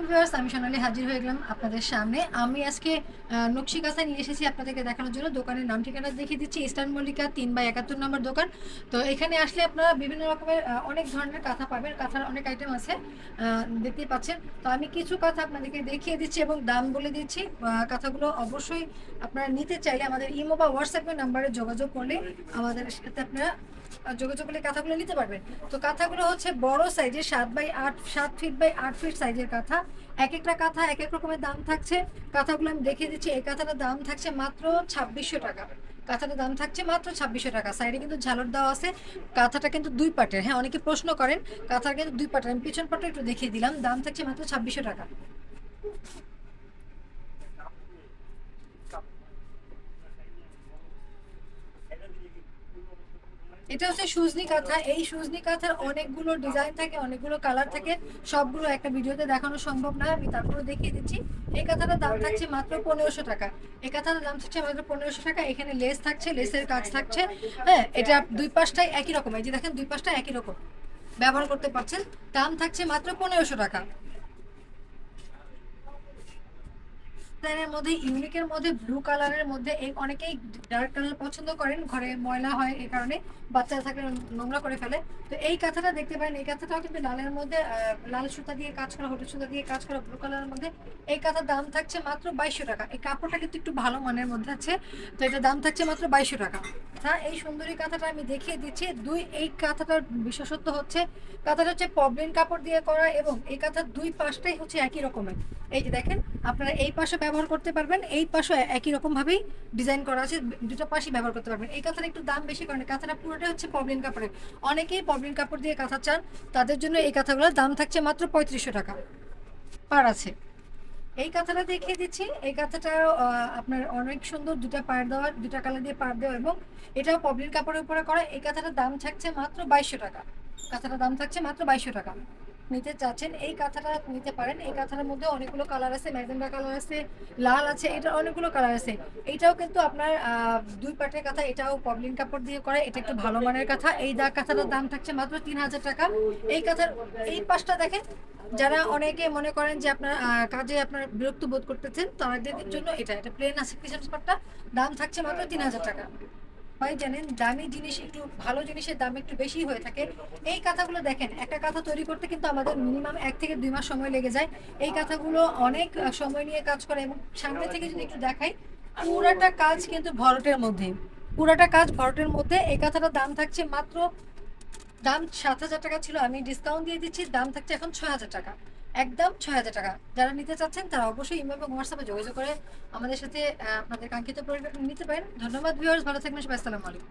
আলাইকুম ভিউয়ার্স আমি সোনালি হাজির হয়ে গেলাম আপনাদের সামনে। আমি আজকে নকশি কাঁথা নিয়ে এসেছি আপনাদেরকে দেখানোর জন্য। দোকানের নাম ঠিকানা দেখিয়ে দিচ্ছি। ইস্টার্ন মল্লিকা তিন বাই একাত্তর নম্বর দোকান। তো এখানে আসলে আপনারা বিভিন্ন রকমের অনেক ধরনের কাঁথা পাবেন। কাঁথার অনেক আইটেম আছে আহ, দেখতেই পাচ্ছেন। তো আমি কিছু কাঁথা আপনাদেরকে দেখিয়ে দিচ্ছি এবং দাম বলে দিচ্ছি। কাঁথাগুলো অবশ্যই আপনারা নিতে চাইলে আমাদের ইমো বা হোয়াটসঅ্যাপের নাম্বারে যোগাযোগ করলে আমাদের সাথে আপনারা যোগাযোগ করলে কাঁথাগুলো নিতে পারবেন। তো কাঁথাগুলো হচ্ছে বড় সাইজের সাত বাই আট, সাত ফিট বাই আট ফিট সাইজের কাঁথা। এক একটা কাঁথা এক এক রকমের দাম থাকছে। কাঁথাগুলো আমি দেখিয়ে দিচ্ছি, এই কাঁথাটার দাম থাকছে মাত্র ছাব্বিশশো টাকা। কাঁথাটার দাম থাকছে মাত্র ছাব্বিশশো টাকা। সাইডে কিন্তু ঝালর দেওয়া আছে। কাঁথাটা কিন্তু দুই পাটের হ্যাঁ অনেকে প্রশ্ন করেন, কাঁথার কিন্তু দুই পাটের আমি পিছন পাটটা একটু দেখিয়ে দিলাম। দাম থাকছে মাত্র ছাব্বিশশো টাকা। এটা হচ্ছে সুজনি কাঁথা। এই সুজনি কাঁথার অনেকগুলো ডিজাইন থাকে, অনেকগুলো কালার থাকে। সবগুলো একটা ভিডিওতে দেখানো সম্ভব না আমি তারপরে দেখিয়ে দিচ্ছি। এই কাঁথাটার দাম থাকছে মাত্র পনেরোশো টাকা। এই কাঁথাটার দাম থাকছে মাত্র পনেরোশো টাকা। এখানে লেস থাকছে লেসের কাজ থাকছে। হ্যাঁ এটা দুই পাশটাই একই রকম। এই যে দেখেন, দুই পাশটা একই রকম। ব্যবহার করতে পারছেন। দাম থাকছে মাত্র পনেরোশো টাকা। ডিজাইনের মধ্যে ইউনিকের মধ্যে ব্লু কালারের মধ্যে, এই অনেকেই ডার্ক কালার পছন্দ করেন। ঘরে ময়লা হয় এই কারণে বাচ্চারা থাকলে নোংরা করে ফেলে। তো এই কাঁথাটা দেখতে পারেন, এই কাঁথাটাও কিন্তু লালের মধ্যে লাল সুতা দিয়ে কাজ করা, হলুদ সুতা দিয়ে কাজ করা ব্লু কালারের মধ্যে, এই কাঁথার দাম থাকছে মাত্র বাইশশো টাকা। এই কাপড়টা কিন্তু একটু ভালো মানের মধ্যে আছে। তো এটার দাম থাকছে মাত্র বাইশশো টাকা। হ্যাঁ এই সুন্দরী কাঁথাটা আমি দেখিয়ে দিচ্ছি। দুই, এই কাঁথাটার বিশেষত্ব হচ্ছে, কাঁথাটা হচ্ছে পবলিন কাপড় দিয়ে করা এবং এই কাঁথার দুই পাশটাই হচ্ছে একই রকমের। এই যে দেখেন, আপনারা এই পাশে ব্যবহার করতে পারবেন, এই পাশে একই রকম ভাবেই ডিজাইন করা আছে, দুটো পাশেই ব্যবহার করতে পারবেন। এই কাঁথার একটু দাম বেশি কারণ কাঁথাটা পুরোটাই হচ্ছে পবলিন কাপড়ের। অনেকেই পবলিন কাপড় দিয়ে কাঁথা চান, তাদের জন্য এই কাঁথাগুলোর দাম থাকছে মাত্র পঁয়ত্রিশশো টাকা। পার আছে। এই কাঁথাটা দেখিয়ে দিচ্ছি। এই কাঁথাটা আপনার অনেক সুন্দর দুটা পার দেওয়া, দুটা কালার দিয়ে পার দেওয়া এবং এটাও পবলিন কাপড়ের উপরে করা। এই কাঁথাটার দাম থাকছে মাত্র বাইশশো টাকা। কাঁথাটার দাম থাকছে মাত্র বাইশশো টাকা। নিতে চাচ্ছেন, এই কাঁথাটা নিতে পারেন। এই কাঁথার মধ্যে অনেকগুলো কালার আছে, ম্যাজেন্ডা কালার আছে, লাল আছে, এটা অনেকগুলো কালার আছে। এটাও কিন্তু আপনার দুই পাটের কাঁথা, এটাও পবলিন কাপড় দিয়ে করে, এটা একটু ভালো মানের কাঁথা। এই দা, কাঁথাটার দাম থাকছে মাত্র তিন হাজার টাকা। এই কাঁথার, এই পাশটা দেখেন, যারা অনেকে মনে করেন যে আপনার কাজে আপনার বিরক্ত বোধ করতেছেন, তাদের জন্য এটা এটা প্লেন আছে পিছন স্পটটা দাম থাকছে মাত্র তিন হাজার টাকা। ভাই জানেন? দামি জিনিস একটু, ভালো জিনিসের দাম একটু বেশি হয়ে থাকে। এই কাঁথাগুলো দেখেন, একটা কাঁথা তৈরি করতে কিন্তু আমাদের মিনিমাম এক থেকে দুই মাস সময় লেগে যায়। এই কাঁথাগুলো অনেক সময় নিয়ে কাজ করে এবং সামনে থেকে যদি একটু দেখাই, পুরাটা কাজ কিন্তু ভরটের মধ্যে। পুরাটা কাজ ভরটের মধ্যে। এই কাঁথাটার দাম থাকছে মাত্র, দাম সাত হাজার টাকা ছিল, আমি ডিসকাউন্ট দিয়ে দিচ্ছি, দাম থাকছে এখন ছয় হাজার টাকা। একদম ছয় হাজার টাকা। যারা নিতে চাচ্ছেন, তারা অবশ্যই ইমেল এবং হোয়াটসঅ্যাপে যোগাযোগ করে আমাদের সাথে আপনাদের কাঙ্ক্ষিত প্রোডাক্ট নিতে পারেন। ধন্যবাদ ভিউয়ার্স ভালো থাকবেন, সবাই। আসসালামু আলাইকুম।